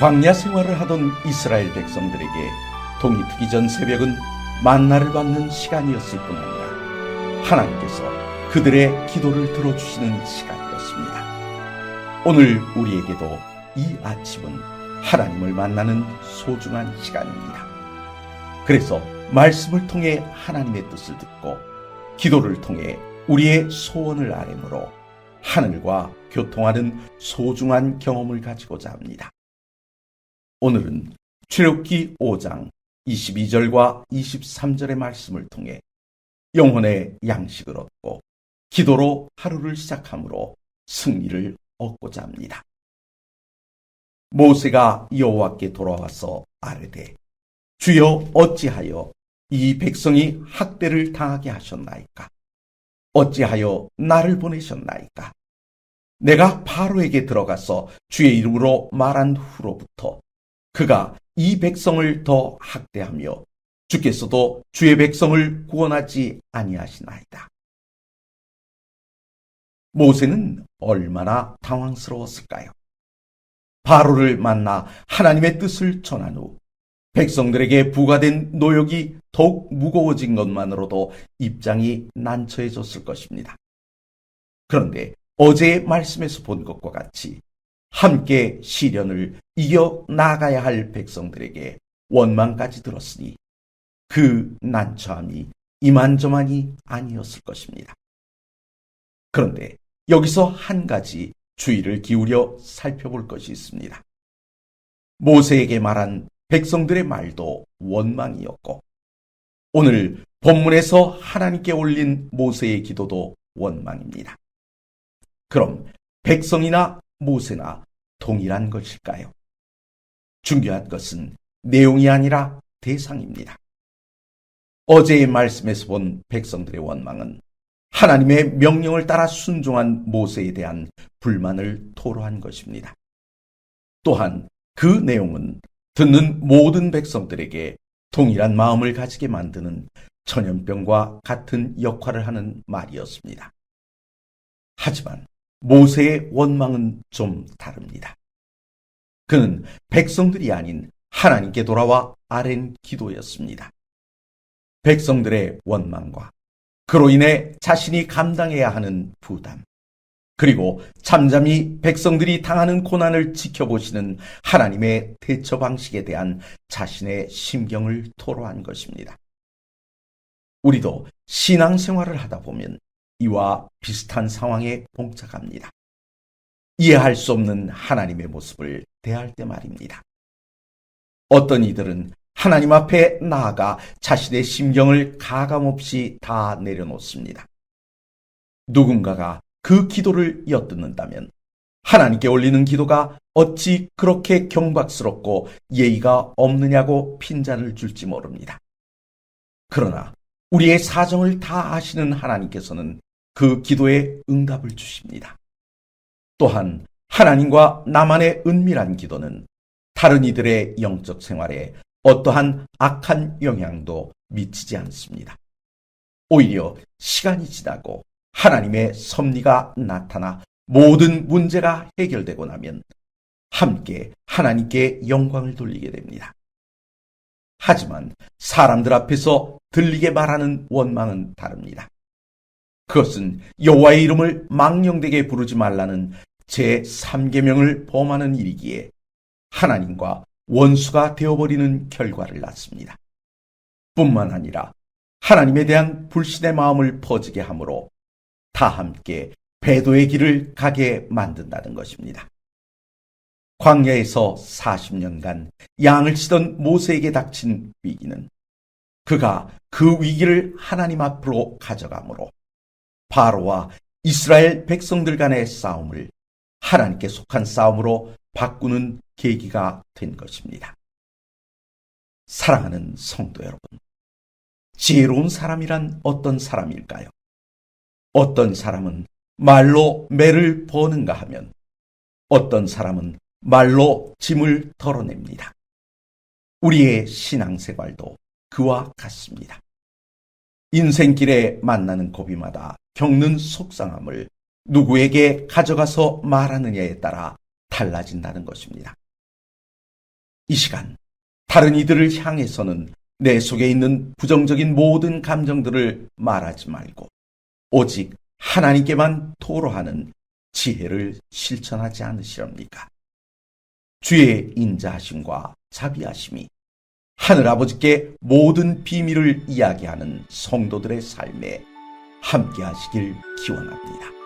광야 생활을 하던 이스라엘 백성들에게 동이 트기 전 새벽은 만나를 받는 시간이었을 뿐 아니라 하나님께서 그들의 기도를 들어주시는 시간이었습니다. 오늘 우리에게도 이 아침은 하나님을 만나는 소중한 시간입니다. 그래서 말씀을 통해 하나님의 뜻을 듣고 기도를 통해 우리의 소원을 아뢰므로 하늘과 교통하는 소중한 경험을 가지고자 합니다. 오늘은 출애굽기 5장 22절과 23절의 말씀을 통해 영혼의 양식을 얻고 기도로 하루를 시작함으로 승리를 얻고자 합니다. 모세가 여호와께 돌아와서 아뢰되 주여 어찌하여 이 백성이 학대를 당하게 하셨나이까? 어찌하여 나를 보내셨나이까? 내가 바로에게 들어가서 주의 이름으로 말한 후로부터 그가 이 백성을 더 학대하며 주께서도 주의 백성을 구원하지 아니하시나이다. 모세는 얼마나 당황스러웠을까요? 바로를 만나 하나님의 뜻을 전한 후 백성들에게 부과된 노역이 더욱 무거워진 것만으로도 입장이 난처해졌을 것입니다. 그런데 어제의 말씀에서 본 것과 같이 함께 시련을 이겨 나가야 할 백성들에게 원망까지 들었으니 그 난처함이 이만저만이 아니었을 것입니다. 그런데 여기서 한 가지 주의를 기울여 살펴볼 것이 있습니다. 모세에게 말한 백성들의 말도 원망이었고, 오늘 본문에서 하나님께 올린 모세의 기도도 원망입니다. 그럼 백성이나 모세나 동일한 것일까요? 중요한 것은 내용이 아니라 대상입니다. 어제의 말씀에서 본 백성들의 원망은 하나님의 명령을 따라 순종한 모세에 대한 불만을 토로한 것입니다. 또한 그 내용은 듣는 모든 백성들에게 동일한 마음을 가지게 만드는 전염병과 같은 역할을 하는 말이었습니다. 하지만 모세의 원망은 좀 다릅니다. 그는 백성들이 아닌 하나님께 돌아와 아랜 기도였습니다. 백성들의 원망과 그로 인해 자신이 감당해야 하는 부담, 그리고 잠잠히 백성들이 당하는 고난을 지켜보시는 하나님의 대처 방식에 대한 자신의 심경을 토로한 것입니다. 우리도 신앙생활을 하다 보면 이와 비슷한 상황에 봉착합니다. 이해할 수 없는 하나님의 모습을 대할 때 말입니다. 어떤 이들은 하나님 앞에 나아가 자신의 심경을 가감없이 다 내려놓습니다. 누군가가 그 기도를 엿듣는다면 하나님께 올리는 기도가 어찌 그렇게 경박스럽고 예의가 없느냐고 핀잔을 줄지 모릅니다. 그러나 우리의 사정을 다 아시는 하나님께서는 그 기도에 응답을 주십니다. 또한 하나님과 나만의 은밀한 기도는 다른 이들의 영적 생활에 어떠한 악한 영향도 미치지 않습니다. 오히려 시간이 지나고 하나님의 섭리가 나타나 모든 문제가 해결되고 나면 함께 하나님께 영광을 돌리게 됩니다. 하지만 사람들 앞에서 들리게 말하는 원망은 다릅니다. 그것은 여호와의 이름을 망령되게 부르지 말라는 제 3계명을 범하는 일이기에 하나님과 원수가 되어버리는 결과를 낳습니다. 뿐만 아니라 하나님에 대한 불신의 마음을 퍼지게 하므로 다 함께 배도의 길을 가게 만든다는 것입니다. 광야에서 40년간 양을 치던 모세에게 닥친 위기는 그가 그 위기를 하나님 앞으로 가져가므로 바로와 이스라엘 백성들 간의 싸움을 하나님께 속한 싸움으로 바꾸는 계기가 된 것입니다. 사랑하는 성도 여러분, 지혜로운 사람이란 어떤 사람일까요? 어떤 사람은 말로 매를 버는가 하면 어떤 사람은 말로 짐을 덜어냅니다. 우리의 신앙생활도 그와 같습니다. 인생길에 만나는 고비마다 겪는 속상함을 누구에게 가져가서 말하느냐에 따라 달라진다는 것입니다. 이 시간 다른 이들을 향해서는 내 속에 있는 부정적인 모든 감정들을 말하지 말고 오직 하나님께만 토로하는 지혜를 실천하지 않으시렵니까? 주의 인자하심과 자비하심이 하늘 아버지께 모든 비밀을 이야기하는 성도들의 삶에 함께 하시길 기원합니다.